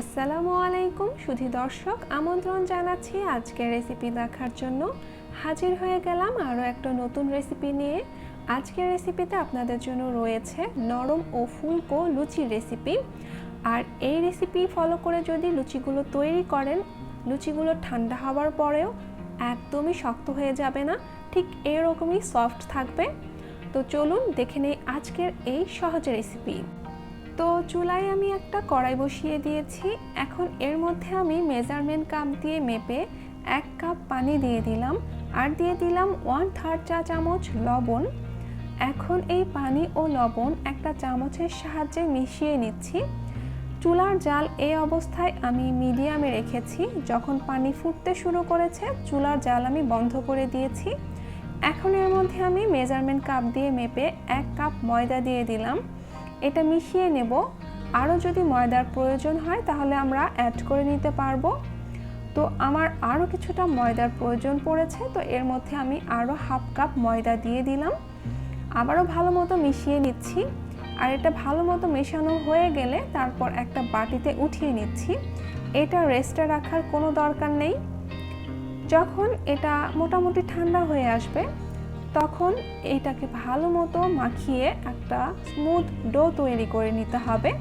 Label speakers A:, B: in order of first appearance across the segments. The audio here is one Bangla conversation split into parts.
A: আসসালামু আলাইকুম সুধী দর্শক, আমন্ত্রণ জানাচ্ছি আজকের রেসিপি দেখার জন্য। হাজির হয়ে গেলাম আরও একটা নতুন রেসিপি নিয়ে। আজকের রেসিপিতে আপনাদের জন্য রয়েছে নরম ও ফুলকো লুচির রেসিপি আর এই রেসিপি ফলো করে যদি লুচিগুলো তৈরি করেন, লুচিগুলো ঠান্ডা হওয়ার পরেও একদমই শক্ত হয়ে যাবে না, ঠিক এরকমই সফট থাকবে। তো চলুন দেখে নেই আজকের এই সহজ রেসিপি তো চুলায় আমি একটা কড়াই বসিয়ে দিয়েছি। এখন এর মধ্যে আমি মেজারমেন্ট কাপ দিয়ে মেপে এক কাপ পানি দিয়ে দিলাম। আর দিয়ে দিলাম ওয়ান থার্ড চা চামচ লবণ। এখন এই পানি ও লবণ একটা চামচের সাহায্যে মিশিয়ে নিচ্ছি। চুলার জাল এই অবস্থায় আমি মিডিয়ামে রেখেছি। যখন পানি ফুটতে শুরু করেছে, চুলার জাল আমি বন্ধ করে দিয়েছি। এখন এর মধ্যে আমি মেজারমেন্ট কাপ দিয়ে মেপে এক কাপ ময়দা দিয়ে দিলাম। এটা মিশিয়ে নেব। আরও যদি ময়দার প্রয়োজন হয়, তাহলে আমরা অ্যাড করে নিতে পারব। তো আমার আরও কিছুটা ময়দার প্রয়োজন পড়েছে, তো এর মধ্যে আমি আরও হাফ কাপ ময়দা দিয়ে দিলাম। আবারও ভালো মতো মিশিয়ে নিচ্ছি। আর এটা ভালো মতো মেশানো হয়ে গেলে তারপর একটা বাটিতে উঠিয়ে নিচ্ছি। এটা রেস্টে রাখার কোনো দরকার নেই। যখন এটা মোটামুটি ঠান্ডা হয়ে আসবে তখন এইটাকে ভালো মতো মাখিয়ে একটা স্মুথ ডো তৈরি করে নিতে হবে।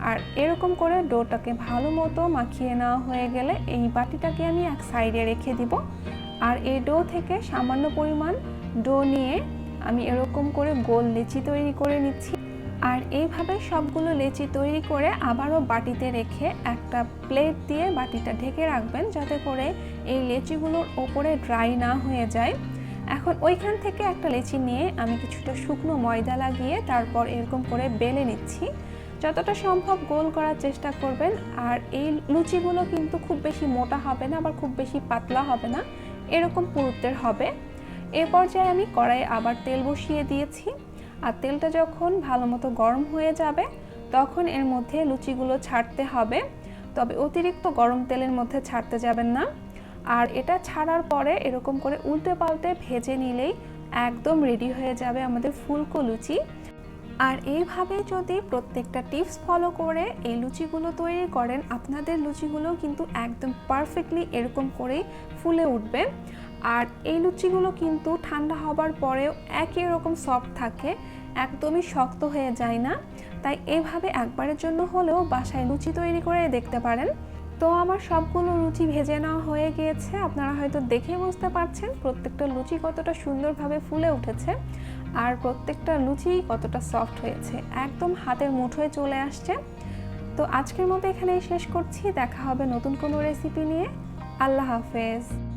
A: আর এরকম করে ডোটাকে ভালো মতো মাখিয়ে নেওয়া হয়ে গেলে এই বাটিটাকে আমি এক সাইডে রেখে দিব। আর এই ডো থেকে সামান্য পরিমাণ ডো নিয়ে আমি এরকম করে গোল লেচি তৈরি করে নিচ্ছি। আর এইভাবে সবগুলো লেচি তৈরি করে আবারও বাটিতে রেখে একটা প্লেট দিয়ে বাটিটা ঢেকে রাখবেন যাতে করে এই লেচিগুলোর ওপরে ড্রাই না হয়ে যায়। এখন ওইখান থেকে একটা লেচি নিয়ে আমি কিছুটা শুকনো ময়দা লাগিয়ে তারপর এরকম করে বেলে নিচ্ছি। যতটা সম্ভব গোল করার চেষ্টা করবেন। আর এই লুচিগুলো কিন্তু খুব বেশি মোটা হবে না, আবার খুব বেশি পাতলা হবে না, এরকম পুরুত্বের হবে। এ পর্যায়ে আমি কড়াইয়ে আবার তেল বসিয়ে দিয়েছি। আর তেলটা যখন ভালো মতো গরম হয়ে যাবে, তখন এর মধ্যে লুচিগুলো ছাড়তে হবে। তবে অতিরিক্ত গরম তেলের মধ্যে ছাড়তে যাবেন না। আর এটা ছাড়ার পরে এরকম করে উল্টে পাল্টে ভেজে নিলেই একদম রেডি হয়ে যাবে আমাদের ফুলকো লুচি। আর এইভাবে যদি প্রত্যেকটা টিপস ফলো করে এই লুচিগুলো তৈরি করেন, আপনাদের লুচিগুলো কিন্তু একদম পারফেক্টলি এরকম করেই ফুলে উঠবে। আর এই লুচিগুলো কিন্তু ঠান্ডা হবার পরেও একই রকম সফট থাকে, একদমই শক্ত হয়ে যায় না। তাই এভাবে একবারের জন্য হলেও বাসায় লুচি তৈরি করে দেখতে পারেন। তো আমার সবগুলো লুচি ভেজে নেওয়া হয়ে গিয়েছে। আপনারা হয়তো দেখে বুঝতে পারছেন প্রত্যেকটা লুচি কতটা সুন্দরভাবে ফুলে উঠেছে আর প্রত্যেকটা লুচি কতটা সফট হয়েছে। একদম হাতের মুঠোয় চলে আসছে। তো আজকের মতো এখানেই শেষ করছি। দেখা হবে নতুন কোনো রেসিপি নিয়ে। আল্লাহ হাফেজ।